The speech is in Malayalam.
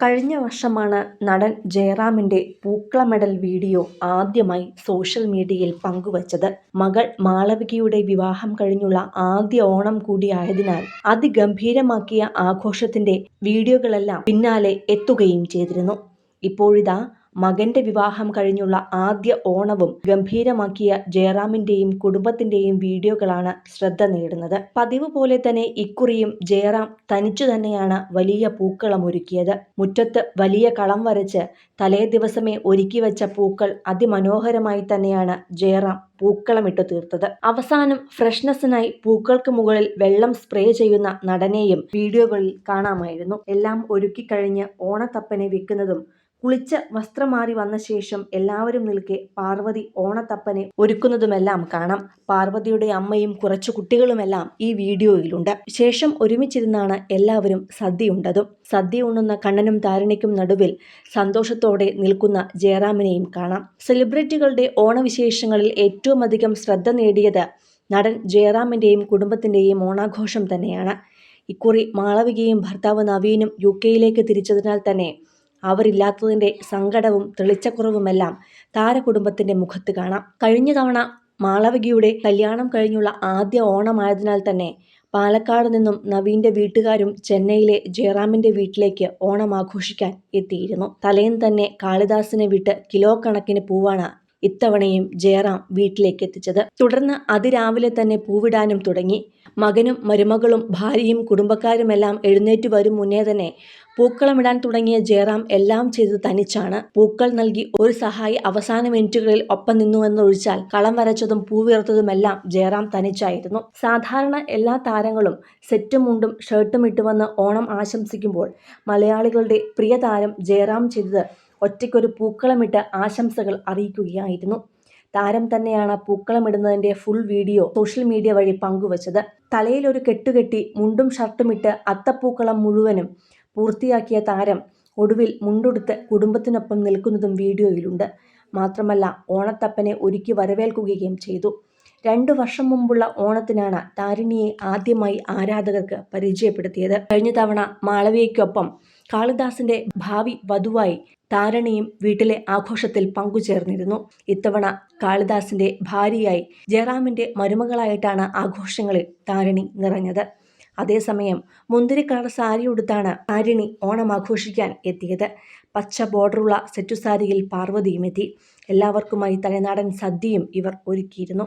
കഴിഞ്ഞ വർഷമാണ് നടൻ ജയറാമിന്റെ പൂക്കള മെഡൽ വീഡിയോ ആദ്യമായി സോഷ്യൽ മീഡിയയിൽ പങ്കുവച്ചത്. മകൾ മാളവികയുടെ വിവാഹം കഴിഞ്ഞുള്ള ആദ്യ ഓണം കൂടിയായതിനാൽ അതിഗംഭീരമാക്കിയ ആഘോഷത്തിന്റെ വീഡിയോകളെല്ലാം പിന്നാലെ എത്തുകയും ചെയ്തിരുന്നു. ഇപ്പോഴിതാ മകന്റെ വിവാഹം കഴിഞ്ഞുള്ള ആദ്യ ഓണവും ഗംഭീരമാക്കിയ ജയറാമിന്റെയും കുടുംബത്തിന്റെയും വീഡിയോകളാണ് ശ്രദ്ധ നേടുന്നത്. പതിവ് പോലെ തന്നെ ഇക്കുറിയും ജയറാം തനിച്ചു തന്നെയാണ് വലിയ പൂക്കളം ഒരുക്കിയത് മുറ്റത്ത് വലിയ കളം വരച്ച് തലേ ദിവസമേ ഒരുക്കി വെച്ച പൂക്കൾ അതിമനോഹരമായി തന്നെയാണ് ജയറാം പൂക്കളമിട്ട് തീർത്തത്. അവസാനം ഫ്രഷ്നെസ്സിനായി പൂക്കൾക്ക് മുകളിൽ വെള്ളം സ്പ്രേ ചെയ്യുന്ന നടനെയും വീഡിയോകളിൽ കാണാമായിരുന്നു. എല്ലാം ഒരുക്കിക്കഴിഞ്ഞ് ഓണത്തപ്പനെ വെക്കുന്നതും കുളിച്ച് വസ്ത്രം മാറി വന്ന ശേഷം എല്ലാവരും നിൽക്കെ പാർവതി ഓണത്തപ്പനെ ഒരുക്കുന്നതുമെല്ലാം കാണാം. പാർവതിയുടെ അമ്മയും കുറച്ചു കുട്ടികളുമെല്ലാം ഈ വീഡിയോയിലുണ്ട്. ശേഷം ഒരുമിച്ചിരുന്നാണ് എല്ലാവരും സദ്യയുണ്ടതും സദ്യ ഉണ്ണുന്ന കണ്ണനും താരണിക്കും നടുവിൽ സന്തോഷത്തോടെ നിൽക്കുന്ന ജയറാമിനെയും കാണാം. സെലിബ്രിറ്റികളുടെ ഓണവിശേഷങ്ങളിൽ ഏറ്റവും അധികം ശ്രദ്ധ നേടിയത് നടൻ ജയറാമിന്റെയും കുടുംബത്തിന്റെയും ഓണാഘോഷം തന്നെയാണ്. ഇക്കുറി മാളവികയും ഭർത്താവ് നവീനും യു കെയിലേക്ക് തിരിച്ചതിനാൽ തന്നെ അവരില്ലാത്തതിന്റെ സങ്കടവും തെളിച്ചക്കുറവുമെല്ലാം താരകുടുംബത്തിന്റെ മുഖത്ത് കാണാം. കഴിഞ്ഞ തവണ മാളവികയുടെ കല്യാണം കഴിഞ്ഞുള്ള ആദ്യ ഓണമായതിനാൽ തന്നെ പാലക്കാട് നിന്നും നവീന്റെ വീട്ടുകാരും ചെന്നൈയിലെ ജയറാമിന്റെ വീട്ടിലേക്ക് ഓണം ആഘോഷിക്കാൻ എത്തിയിരുന്നു. തലേന്ന് തന്നെ കാളിദാസിനെ വിട്ട് കിലോ കണക്കിന് പൂവാണ് ഇത്തവണയും ജയറാം വീട്ടിലേക്ക് എത്തിച്ചത് തുടർന്ന് അതിരാവിലെ തന്നെ പൂവിടാനും തുടങ്ങി. മകനും മരുമകളും ഭാര്യയും കുടുംബക്കാരുമെല്ലാം എഴുന്നേറ്റ് വരും മുന്നേ തന്നെ പൂക്കളമിടാൻ തുടങ്ങിയ ജയറാം എല്ലാം ചെയ്തത് തനിച്ചാണ്. പൂക്കൾ നൽകി ഒരു സഹായി അവസാന മിനിറ്റുകളിൽ ഒപ്പം നിന്നുവെന്നൊഴിച്ചാൽ കളം വരച്ചതും പൂവിറത്തതുമെല്ലാം ജയറാം തനിച്ചായിരുന്നു. സാധാരണ എല്ലാ താരങ്ങളും സെറ്റും മുണ്ടും ഷർട്ടും ഇട്ടുവന്ന് ഓണം ആശംസിക്കുമ്പോൾ മലയാളികളുടെ പ്രിയ താരം ജയറാം ചെയ്തത് ഒറ്റയ്ക്കൊരു പൂക്കളമിട്ട് ആശംസകൾ അറിയിക്കുകയായിരുന്നു. താരം തന്നെയാണ് പൂക്കളമിടുന്നതിന്റെ ഫുൾ വീഡിയോ സോഷ്യൽ മീഡിയ വഴി പങ്കുവച്ചത്. തലയിൽ ഒരു കെട്ടുകെട്ടി മുണ്ടും ഷർട്ടുമിട്ട് അത്തപ്പൂക്കളം മുഴുവനും പൂർത്തിയാക്കിയ താരം ഒടുവിൽ മുണ്ടുടുത്ത് കുടുംബത്തിനൊപ്പം നിൽക്കുന്നതും വീഡിയോയിലുണ്ട്. മാത്രമല്ല ഓണത്തപ്പനെ ഒരുക്കി വരവേൽക്കുകയും ചെയ്തു. രണ്ടു വർഷം മുമ്പുള്ള ഓണത്തിനാണ് താരിണിയെ ആദ്യമായി ആരാധകർക്ക് പരിചയപ്പെടുത്തിയത്. കഴിഞ്ഞ തവണ മാളവികയ്ക്കൊപ്പം കാളിദാസിന്റെ ഭാവി വധുവായി താരണിയും വീട്ടിലെ ആഘോഷത്തിൽ പങ്കുചേർന്നിരുന്നു. ഇത്തവണ കാളിദാസിന്റെ ഭാര്യയായി ജയറാമിന്റെ മരുമകളായിട്ടാണ് ആഘോഷങ്ങളിൽ താരണി നിറഞ്ഞത്. അതേസമയം മുന്തിരിക്കളർ സാരി ഉടുത്താണ് താരിണി ഓണം ആഘോഷിക്കാൻ എത്തിയത്. പച്ച ബോർഡറുള്ള സെറ്റു സാരിയിൽ പാർവതിയും എത്തി എല്ലാവർക്കുമായി തലനാടൻ സദ്യയും ഇവർ ഒരുക്കിയിരുന്നു.